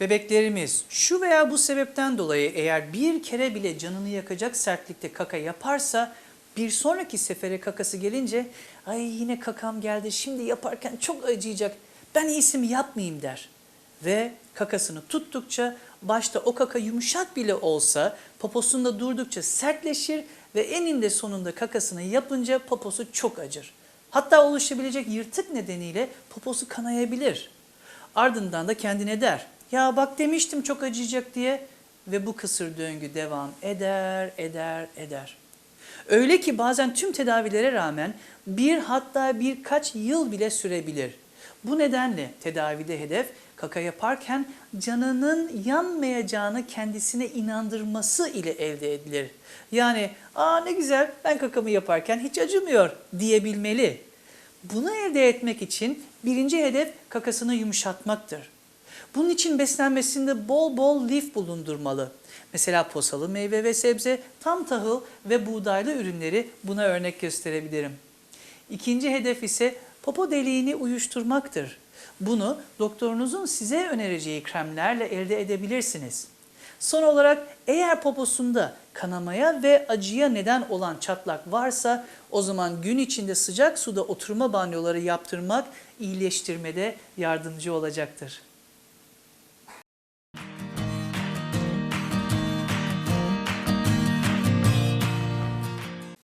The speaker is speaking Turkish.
Bebeklerimiz şu veya bu sebepten dolayı eğer bir kere bile canını yakacak sertlikte kaka yaparsa bir sonraki sefere kakası gelince ay yine kakam geldi şimdi yaparken çok acıyacak ben iyisi mi yapmayayım der. Ve kakasını tuttukça başta o kaka yumuşak bile olsa poposunda durdukça sertleşir ve eninde sonunda kakasını yapınca poposu çok acır. Hatta oluşabilecek yırtık nedeniyle poposu kanayabilir. Ardından da kendine der. Ya bak demiştim çok acıyacak diye ve bu kısır döngü devam eder, eder, eder. Öyle ki bazen tüm tedavilere rağmen bir hatta birkaç yıl bile sürebilir. Bu nedenle tedavide hedef kaka yaparken canının yanmayacağını kendisine inandırması ile elde edilir. Yani aa ne güzel ben kakamı yaparken hiç acımıyor diyebilmeli. Bunu elde etmek için birinci hedef kakasını yumuşatmaktır. Bunun için beslenmesinde bol bol lif bulundurmalı. Mesela posalı meyve ve sebze, tam tahıl ve buğdaylı ürünleri buna örnek gösterebilirim. İkinci hedef ise popo deliğini uyuşturmaktır. Bunu doktorunuzun size önereceği kremlerle elde edebilirsiniz. Son olarak eğer poposunda kanamaya ve acıya neden olan çatlak varsa o zaman gün içinde sıcak suda oturma banyoları yaptırmak iyileştirmede yardımcı olacaktır.